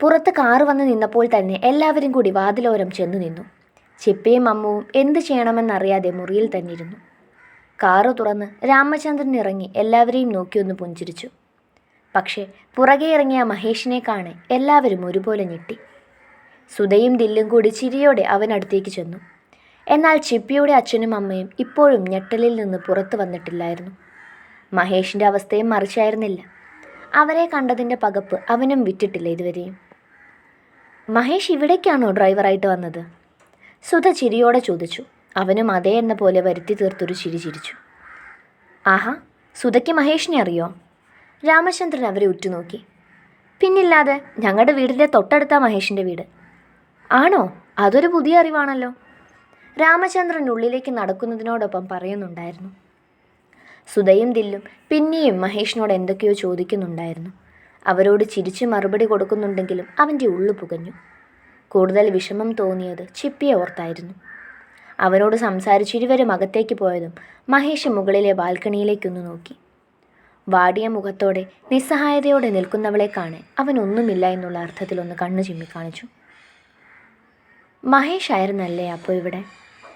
പുറത്ത് കാറ് വന്ന് നിന്നപ്പോൾ തന്നെ എല്ലാവരും കൂടി വാതിലോരം ചെന്നു നിന്നു. ചിപ്പിയും അമ്മുവും എന്ത് ചെയ്യണമെന്നറിയാതെ മുറിയിൽ തന്നെ ഇരുന്നു കാറ് തുറന്ന് രാമചന്ദ്രൻ ഇറങ്ങി എല്ലാവരെയും നോക്കിയൊന്ന് പുഞ്ചിരിച്ചു. പക്ഷേ പുറകെ ഇറങ്ങിയ മഹേഷിനെ കാണെ എല്ലാവരും ഒരുപോലെ ഞെട്ടി. സുധയും ദില്ലും കൂടി ചിരിയോടെ അവനടുത്തേക്ക് ചെന്നു. എന്നാൽ ചിപ്പിയുടെ അച്ഛനും അമ്മയും ഇപ്പോഴും ഞെട്ടലിൽ നിന്ന് പുറത്തു വന്നിട്ടില്ലായിരുന്നു. മഹേഷിന്റെ അവസ്ഥയും മറിച്ചായിരുന്നില്ല. അവരെ കണ്ടതിന്റെ പകപ്പ് അവനും വിറ്റിട്ടില്ല ഇതുവരെയും. മഹേഷ് ഇവിടേക്കാണോ ഡ്രൈവറായിട്ട് വന്നത്? സുധ ചിരിയോടെ ചോദിച്ചു. അവനും അതേ എന്ന പോലെ വരുത്തി തീർത്തൊരു ചിരി ചിരിച്ചു. ആഹാ സുധയ്ക്ക് മഹേഷിനെ അറിയോ? രാമചന്ദ്രൻ അവരെ ഉറ്റുനോക്കി. പിന്നില്ലാതെ ഞങ്ങളുടെ വീടിന്റെ തൊട്ടടുത്താ മഹേഷിന്റെ വീട്. ആണോ? അതൊരു പുതിയ അറിവാണല്ലോ. രാമചന്ദ്രൻ ഉള്ളിലേക്ക് നടക്കുന്നതിനോടൊപ്പം പറയുന്നുണ്ടായിരുന്നു. സുധയും ദില്ലും പിന്നെയും മഹേഷിനോട് എന്തൊക്കെയോ ചോദിക്കുന്നുണ്ടായിരുന്നു. അവരോട് ചിരിച്ചു മറുപടി കൊടുക്കുന്നുണ്ടെങ്കിലും അവന്റെ ഉള്ളു പുകഞ്ഞു. കൂടുതൽ വിഷമം തോന്നിയത് ചിപ്പിയെ ഓർത്തായിരുന്നു. അവനോട് സംസാരിച്ചിരുവരും അകത്തേക്ക് പോയതും മഹേഷ് മുകളിലെ ബാൽക്കണിയിലേക്കൊന്ന് നോക്കി. വാടിയ മുഖത്തോടെ നിസ്സഹായതയോടെ നിൽക്കുന്നവളെ കാണെ അവൻ ഒന്നുമില്ല എന്നുള്ള അർത്ഥത്തിലൊന്ന് കണ്ണു ചിമ്മി കാണിച്ചു. മഹേഷ് ആയിരുന്നല്ലേ അപ്പോൾ ഇവിടെ?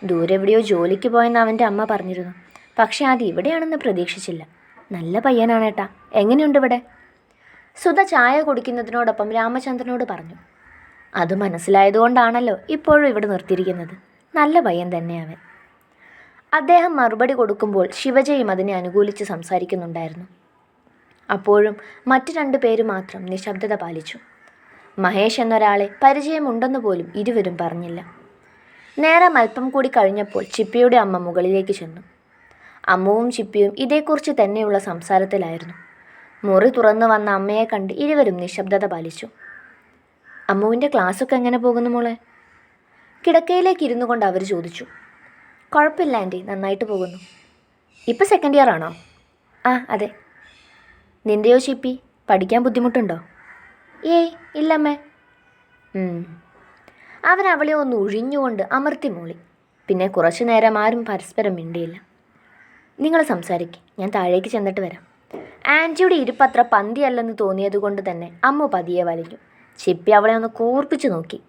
ദൂരെ എവിടെയോ ജോലിക്ക് പോയെന്ന് അവന്റെ അമ്മ പറഞ്ഞിരുന്നു. പക്ഷേ അത് ഇവിടെയാണെന്ന് പ്രതീക്ഷിച്ചില്ല. നല്ല പയ്യനാണേട്ടാ എങ്ങനെയുണ്ട് ഇവിടെ? സുധ ചായ കുടിക്കുന്നതിനോടൊപ്പം രാമചന്ദ്രനോട് പറഞ്ഞു അത് മനസ്സിലായതുകൊണ്ടാണല്ലോ ഇപ്പോഴും ഇവിടെ നിർത്തിയിരിക്കുന്നത്. നല്ല പയ്യൻ തന്നെ അവൻ. അദ്ദേഹം മറുപടി കൊടുക്കുമ്പോൾ ശിവജയും അതിനെ അനുകൂലിച്ച് സംസാരിക്കുന്നുണ്ടായിരുന്നു. അപ്പോഴും മറ്റു രണ്ടു പേര് മാത്രം നിശബ്ദത പാലിച്ചു. മഹേഷ് എന്നൊരാളെ പരിചയമുണ്ടെന്ന് പോലും ഇരുവരും പറഞ്ഞില്ല. നേരം അല്പം കൂടി കഴിഞ്ഞപ്പോൾ ചിപ്പിയുടെ അമ്മ മുകളിലേക്ക് ചെന്നു. അമ്മുവും ചിപ്പിയും ഇതേക്കുറിച്ച് തന്നെയുള്ള സംസാരത്തിലായിരുന്നു. മുറി തുറന്നു വന്ന അമ്മയെ കണ്ട് ഇരുവരും നിശബ്ദത പാലിച്ചു. അമ്മുവിന്റെ ക്ലാസ്സൊക്കെ എങ്ങനെ പോകുന്നു മോളെ? കിടക്കയിലേക്ക് ഇരുന്നു കൊണ്ട് അവർ ചോദിച്ചു. കുഴപ്പമില്ല ആന്റി നന്നായിട്ട് പോകുന്നു. ഇപ്പം സെക്കൻഡ് ഇയർ ആണോ? ആ അതെ. നിന്റെയോ ചിപ്പി പഠിക്കാൻ ബുദ്ധിമുട്ടുണ്ടോ? ഏയ് ഇല്ലമ്മേ. അവൻ അവളെ ഒന്ന് ഒഴിഞ്ഞുകൊണ്ട് അമർത്തി മൂളി. പിന്നെ കുറച്ചു നേരം ആരും പരസ്പരം മിണ്ടിയില്ല. നിങ്ങൾ സംസാരിക്കുക ഞാൻ താഴേക്ക് ചെന്നിട്ട് വരാം. ആന്റിയുടെ ഇരിപ്പത്ര പന്തിയല്ലെന്ന് തോന്നിയത് കൊണ്ട് തന്നെ അമ്മ പതിയെ വലിഞ്ഞു. ചിപ്പി അവളെ ഒന്ന് കൂർപ്പിച്ചു നോക്കി.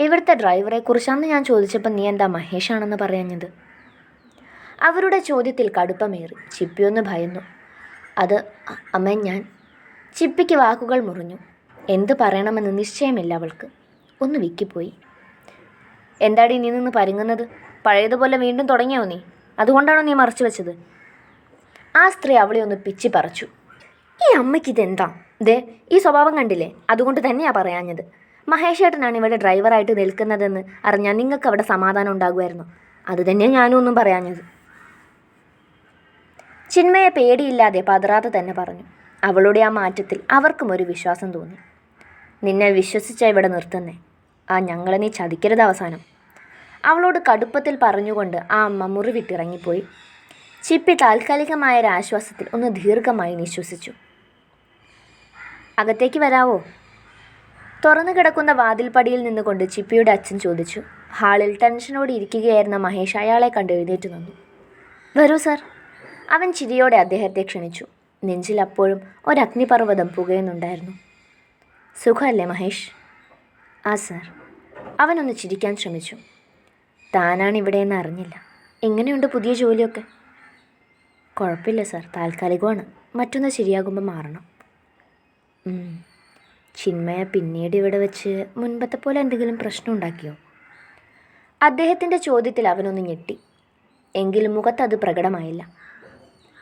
ഇവിടുത്തെ ഡ്രൈവറെക്കുറിച്ച് അന്ന് ഞാൻ ചോദിച്ചപ്പോൾ നീ എന്താ മഹേഷാണെന്ന് പറയഞ്ഞത്? അവരുടെ ചോദ്യത്തിൽ കടുപ്പമേറി. ചിപ്പി ഒന്ന് ഭയന്നു. അത് അമ്മ ഞാൻ ചിപ്പിക്ക് വാക്കുകൾ മുറിഞ്ഞു. എന്ത് പറയണമെന്ന് നിശ്ചയമില്ല അവൾക്ക്. ഒന്ന് വിക്കിപ്പോയി. എന്താടി നീ നിന്ന് പരുങ്ങുന്നത്? പഴയതുപോലെ വീണ്ടും തുടങ്ങിയോ നീ? അതുകൊണ്ടാണോ നീ മറച്ചു വെച്ചത്? ആ സ്ത്രീ അവളെ ഒന്ന് പിച്ചി പറിച്ചു. ഈ അമ്മയ്ക്ക് ഇതെന്താ? ദേ ഈ സ്വഭാവം കണ്ടില്ലേ? അതുകൊണ്ട് തന്നെയാണ് പറയാഞ്ഞത്. മഹേഷേട്ടനാണ് ഇവിടെ ഡ്രൈവറായിട്ട് നിൽക്കുന്നതെന്ന് അറിഞ്ഞാൽ നിങ്ങൾക്ക് അവിടെ സമാധാനം ഉണ്ടാകുമായിരുന്നു. അത് തന്നെയാണ് ഞാനും ഒന്നും പറയാഞ്ഞത്. ചിന്മയെ പേടിയില്ലാതെ പതറാതെ തന്നെ പറഞ്ഞു. അവളുടെ ആ മാറ്റത്തിൽ അവർക്കും ഒരു വിശ്വാസം തോന്നി. നിന്നെ വിശ്വസിച്ച ഇവിടെ നിർത്തുന്നേ. ആ ഞങ്ങളെ നീ ചതിക്കരുത് അവസാനം. അവളോട് കടുപ്പത്തിൽ പറഞ്ഞുകൊണ്ട് ആ അമ്മ മുറി വിട്ടിറങ്ങിപ്പോയി ചിപ്പി താൽക്കാലികമായ ഒരു ആശ്വാസത്തിൽ ഒന്ന് ദീർഘമായി നിശ്വസിച്ചു. അകത്തേക്ക് വരാവോ? തുറന്നു കിടക്കുന്ന വാതിൽപ്പടിയിൽ നിന്നുകൊണ്ട് ചിപ്പിയുടെ അച്ഛൻ ചോദിച്ചു. ഹാളിൽ ടെൻഷനോടെ ഇരിക്കുകയായിരുന്ന മഹേഷ് അയാളെ കണ്ട് എഴുന്നേറ്റ് നിന്നു. വരൂ സർ. അവൻ ചിരിയോടെ അദ്ദേഹത്തെ ക്ഷണിച്ചു. നെഞ്ചിൽ അപ്പോഴും ഒരഗ്നിപർവതം പുകയുന്നുണ്ടായിരുന്നു. സുഖമല്ലേ മഹേഷ്? ആ സർ. അവനൊന്ന് ചിരിക്കാൻ ശ്രമിച്ചു. താനാണ് ഇവിടെയെന്ന് അറിഞ്ഞില്ല. എങ്ങനെയുണ്ട് പുതിയ ജോലിയൊക്കെ? കുഴപ്പമില്ല സർ. താൽക്കാലികമാണ്. മറ്റൊന്ന് ശരിയാകുമ്പോൾ മാറണം. ചിന്മയ പിന്നീട് ഇവിടെ വെച്ച് മുൻപത്തെ പോലെ എന്തെങ്കിലും പ്രശ്നം ഉണ്ടാക്കിയോ? അദ്ദേഹത്തിന്റെ ചോദ്യത്തിൽ അവനൊന്ന് ഞെട്ടി. എങ്കിലും മുഖത്ത് അത് പ്രകടമായില്ല.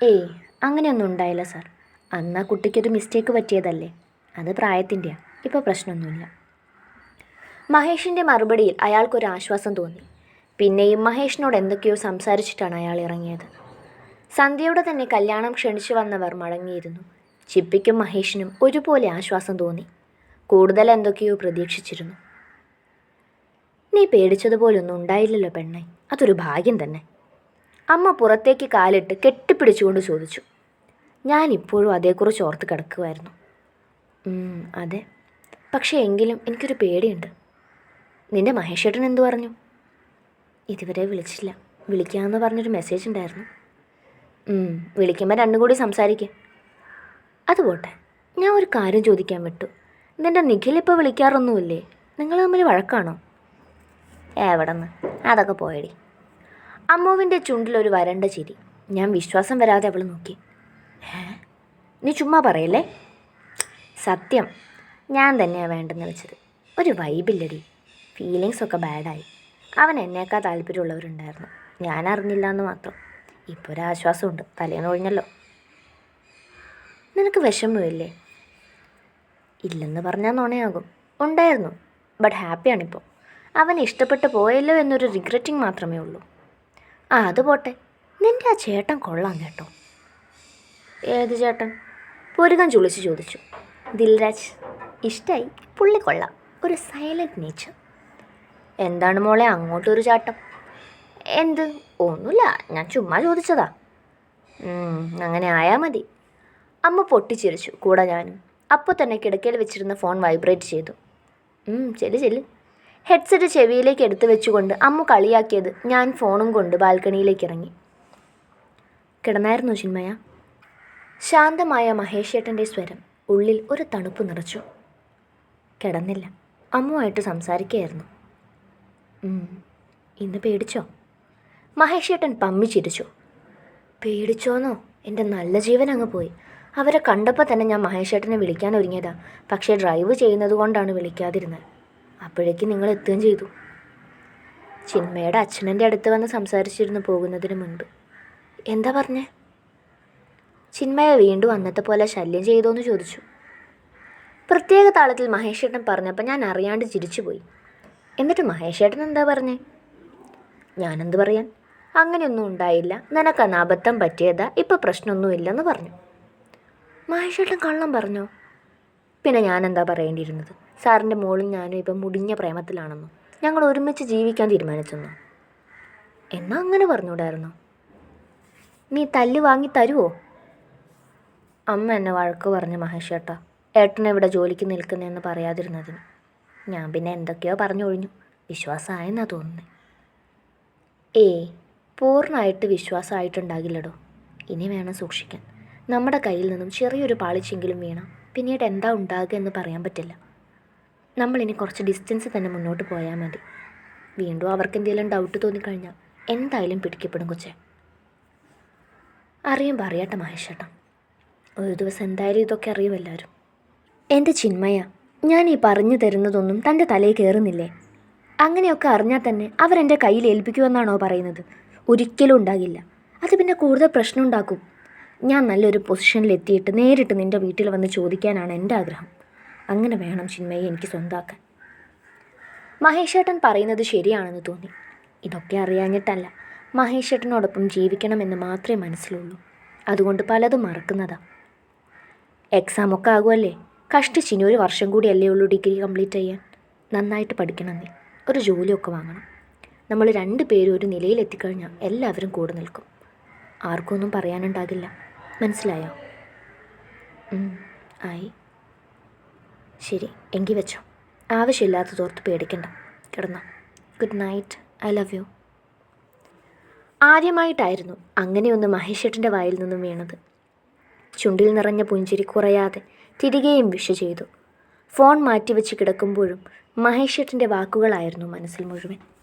ഏയ് അങ്ങനെയൊന്നും ഉണ്ടായില്ല സാർ. അന്ന് ആ കുട്ടിക്കൊരു മിസ്റ്റേക്ക് പറ്റിയതല്ലേ? അത് പ്രായത്തിന്റെയാണ് ഇപ്പോൾ പ്രശ്നമൊന്നുമില്ല. മഹേഷിന്റെ മറുപടിയിൽ അയാൾക്കൊരു ആശ്വാസം തോന്നി. പിന്നെയും മഹേഷിനോട് എന്തൊക്കെയോ സംസാരിച്ചിട്ടാണ് അയാൾ ഇറങ്ങിയത്. സന്ധ്യയോടെ തന്നെ കല്യാണം ക്ഷണിച്ചു വന്നവർ മടങ്ങിയിരുന്നു. ചിപ്പിക്കും മഹേഷിനും ഒരുപോലെ ആശ്വാസം തോന്നി. കൂടുതൽ എന്തൊക്കെയോ പ്രതീക്ഷിച്ചിരുന്നു. നീ പേടിച്ചതുപോലൊന്നും ഉണ്ടായില്ലല്ലോ പെണ്ണെ. അതൊരു ഭാഗ്യം തന്നെ. അമ്മ പുറത്തേക്ക് കാലിട്ട് കെട്ടിപ്പിടിച്ചുകൊണ്ട് ചോദിച്ചു. ഞാൻ ഇപ്പോഴും അതേക്കുറിച്ച് ഓർത്ത് കിടക്കുമായിരുന്നു അതെ. പക്ഷേ എങ്കിലും എനിക്കൊരു പേടിയുണ്ട്. നിന്റെ മഹേഷേട്ടൻ എന്തു പറഞ്ഞു? ഇതുവരെ വിളിച്ചില്ല. വിളിക്കാമെന്ന് പറഞ്ഞൊരു മെസ്സേജ് ഉണ്ടായിരുന്നു. വിളിക്കുമ്പോൾ രണ്ടും കൂടി സംസാരിക്കുക അത് പോട്ടെ ഞാൻ ഒരു കാര്യം ചോദിക്കാൻ വിട്ടു. നിന്റെ നിഖിൽ ഇപ്പോൾ വിളിക്കാറൊന്നുമില്ലേ? നിങ്ങൾ തമ്മിൽ വഴക്കാണോ? എവിടെന്ന്? അതൊക്കെ പോയടി. അമ്മുവിന്റെ ചുണ്ടിലൊരു വരണ്ട ചിരി. ഞാൻ വിശ്വാസം വരാതെ അവൾ നോക്കി. നീ ചുമ്മാ പറയല്ലേ? സത്യം ഞാൻ തന്നെയാണ് വേണ്ടെന്ന് വെച്ചത് ഒരു വൈബില്ലടി. ഫീലിങ്സൊക്കെ ബാഡായി അവൻ എന്നേക്കാൾ താല്പര്യമുള്ളവരുണ്ടായിരുന്നു. ഞാൻ അറിഞ്ഞില്ല എന്ന് മാത്രം. ഇപ്പോൾ ഒരു ആശ്വാസമുണ്ട് തലേന്ന് ഒഴിഞ്ഞല്ലോ. നിനക്ക് വിഷമമില്ലേ? ഇല്ലെന്ന് പറഞ്ഞാൽ നോണയാകും. ഉണ്ടായിരുന്നു. ബട്ട് ഹാപ്പിയാണിപ്പോൾ അവൻ ഇഷ്ടപ്പെട്ട് പോയല്ലോ എന്നൊരു റിഗ്രറ്റിംഗ് മാത്രമേ ഉള്ളൂ. ആ അത് പോട്ടെ. നിന്റെ ആ ചേട്ടൻ കൊള്ളാം കേട്ടോ. ഏത് ചേട്ടൻ? പൊരുകൻ ചുളിച്ച് ചോദിച്ചു. ദിൽരാജ് ഇഷ്ടമായി പുള്ളി കൊള്ളാം. ഒരു സൈലന്റ് നേച്ചർ എന്താണ് മോളെ അങ്ങോട്ടൊരു ചാട്ടം? എന്ത്? ഒന്നുമില്ല. ഞാൻ ചുമ്മാ ചോദിച്ചതാ. അങ്ങനെ ആയാൽ മതി. അമ്മ പൊട്ടിച്ചിരിച്ചു. കൂടെ ഞാനും. അപ്പോൾ തന്നെ കിടക്കയിൽ വെച്ചിരുന്ന ഫോൺ വൈബ്രേറ്റ് ചെയ്തു. ചെല്ലു ചെല്ലു. ഹെഡ്സെറ്റ് ചെവിയിലേക്ക് എടുത്തു വെച്ചുകൊണ്ട് അമ്മ കളിയാക്കിയത് ഞാൻ ഫോണും കൊണ്ട് ബാൽക്കണിയിലേക്ക് ഇറങ്ങി. കിടന്നായിരുന്നു ചിന്മയ? ശാന്തമായ മഹേഷേട്ടന്റെ സ്വരം ഉള്ളിൽ ഒരു തണുപ്പ് നിറച്ചു. കിടന്നില്ല. അമ്മുമായിട്ട് സംസാരിക്കുകയായിരുന്നു. ഇന്ന് പേടിച്ചോ? മഹേഷേട്ടൻ പമ്മി ചിരിച്ചു. പേടിച്ചോന്നോ? എന്റെ നല്ല ജീവൻ അങ്ങ് പോയി. അവരെ കണ്ടപ്പോൾ തന്നെ ഞാൻ മഹേഷേട്ടനെ വിളിക്കാൻ ഒരുങ്ങിയതാ. പക്ഷേ ഡ്രൈവ് ചെയ്യുന്നത് കൊണ്ടാണ് വിളിക്കാതിരുന്നത്. അപ്പോഴേക്ക് നിങ്ങൾ എത്തുകയും ചെയ്തു. ചിന്മയുടെ അച്ഛനന്റെ അടുത്ത് വന്ന് സംസാരിച്ചിരുന്നു പോകുന്നതിന് മുൻപ്. എന്താ പറഞ്ഞേ? ചിന്മയെ വീണ്ടും അന്നത്തെ പോലെ ശല്യം ചെയ്തോന്ന് ചോദിച്ചു. പ്രത്യേക താളത്തിൽ മഹേഷേട്ടൻ പറഞ്ഞപ്പോൾ ഞാൻ അറിയാണ്ട് ചിരിച്ചുപോയി. എന്നിട്ട് മഹേഷേട്ടൻ എന്താ പറഞ്ഞേ? ഞാനെന്ത് പറയാൻ? അങ്ങനെയൊന്നും ഉണ്ടായില്ല. നിനക്ക് അനാബദ്ധം പറ്റിയതാ? ഇപ്പം പ്രശ്നമൊന്നുമില്ലെന്ന് പറഞ്ഞു. മഹേഷേട്ടൻ കള്ളം പറഞ്ഞോ? പിന്നെ ഞാൻ എന്താ പറയേണ്ടിയിരുന്നത്? സാറിന്റെ മോളും ഞാനും ഇപ്പം മുടിഞ്ഞ പ്രേമത്തിലാണെന്ന്? ഞങ്ങൾ ഒരുമിച്ച് ജീവിക്കാൻ തീരുമാനിച്ചെന്നോ? എന്നാ അങ്ങനെ പറഞ്ഞൂടായിരുന്നോ നീ തല്ല് വാങ്ങി തരുമോ അമ്മ എന്നെ വഴക്ക് പറഞ്ഞു മഹേഷേട്ടാ ഏട്ടൻ ഇവിടെ ജോലിക്ക് നിൽക്കുന്നതെന്ന് പറയാതിരുന്നതിന്. ഞാൻ പിന്നെ എന്തൊക്കെയോ പറഞ്ഞു ഒഴിഞ്ഞു വിശ്വാസമായെന്നാ തോന്നുന്നത് ഏയ് പൂർണമായിട്ട് വിശ്വാസമായിട്ടുണ്ടാകില്ലടോ? ഇനി വേണം സൂക്ഷിക്കാൻ. നമ്മുടെ കയ്യിൽ നിന്നും ചെറിയൊരു പാളിച്ചെങ്കിലും വീണം പിന്നീട് എന്താ ഉണ്ടാകുക എന്ന് പറയാൻ പറ്റില്ല. നമ്മളിനി കുറച്ച് ഡിസ്റ്റൻസ് തന്നെ മുന്നോട്ട് പോയാൽ മതി. വീണ്ടും അവർക്ക് എന്തെങ്കിലും ഡൗട്ട് തോന്നിക്കഴിഞ്ഞാൽ എന്തായാലും പിടിക്കപ്പെടും കൊച്ചേ. അറിയും പറയട്ടെ മഹേഷേട്ടാ. ഒരു ദിവസം എന്തായാലും ഇതൊക്കെ അറിയും എല്ലാവരും. എന്റെ ചിന്മയ ഞാൻ ഈ പറഞ്ഞു തരുന്നതൊന്നും തന്റെ തലയിൽ കയറുന്നില്ലേ അങ്ങനെയൊക്കെ അറിഞ്ഞാൽ തന്നെ അവരെന്റെ കയ്യിൽ ഏൽപ്പിക്കുമെന്നാണോ പറയുന്നത്? ഒരിക്കലും ഉണ്ടാകില്ല. അത് പിന്നെ കൂടുതൽ പ്രശ്നം ഉണ്ടാക്കും. ഞാൻ നല്ലൊരു പൊസിഷനിൽ എത്തിയിട്ട് നേരിട്ട് നിന്റെ വീട്ടിൽ വന്ന് ചോദിക്കാനാണ് എന്റെ ആഗ്രഹം. അങ്ങനെ വേണം ചിന്മയെ എനിക്ക് സ്വന്താക്കാൻ. മഹേഷേട്ടൻ പറയുന്നത് ശരിയാണെന്ന് തോന്നി. ഇതൊക്കെ അറിയാഞ്ഞിട്ടല്ല. മഹേഷേട്ടനോടൊപ്പം ജീവിക്കണമെന്ന് മാത്രമേ മനസ്സിലുള്ളൂ. അതുകൊണ്ട് പലതും മറക്കുന്നതാ. എക്സാം ഒക്കെ ആകുമല്ലേ കഷ്ടിച്ചിനി ഒരു വർഷം കൂടി അല്ലേ ഉള്ളൂ ഡിഗ്രി കംപ്ലീറ്റ് ചെയ്യാൻ. നന്നായിട്ട് പഠിക്കണം നീ ഒരു ജോലിയൊക്കെ വാങ്ങണം. നമ്മൾ രണ്ട് പേരും ഒരു നിലയിൽ എത്തിക്കഴിഞ്ഞാൽ എല്ലാവരും കൂടെ നിൽക്കും. ആർക്കും ഒന്നും പറയാനുണ്ടാകില്ല. മനസ്സിലായോ? ആയി. ശരി എങ്കിൽ വെച്ചോ. ആവശ്യമില്ലാത്തതോർത്ത് പേടിക്കണ്ട. കിടന്നോ. Good night. I love you. ആദ്യമായിട്ടായിരുന്നു അങ്ങനെയൊന്ന് മഹേഷേട്ടന്റെ വായിൽ നിന്നും വീണത്. ചുണ്ടിൽ നിറഞ്ഞ പുഞ്ചിരി കുറയാതെ തിരികെയും വിഷ ചെയ്തു. ഫോൺ മാറ്റിവെച്ച് കിടക്കുമ്പോഴും മഹേഷേട്ടന്റെ വാക്കുകളായിരുന്നു മനസ്സിൽ മുഴുവൻ.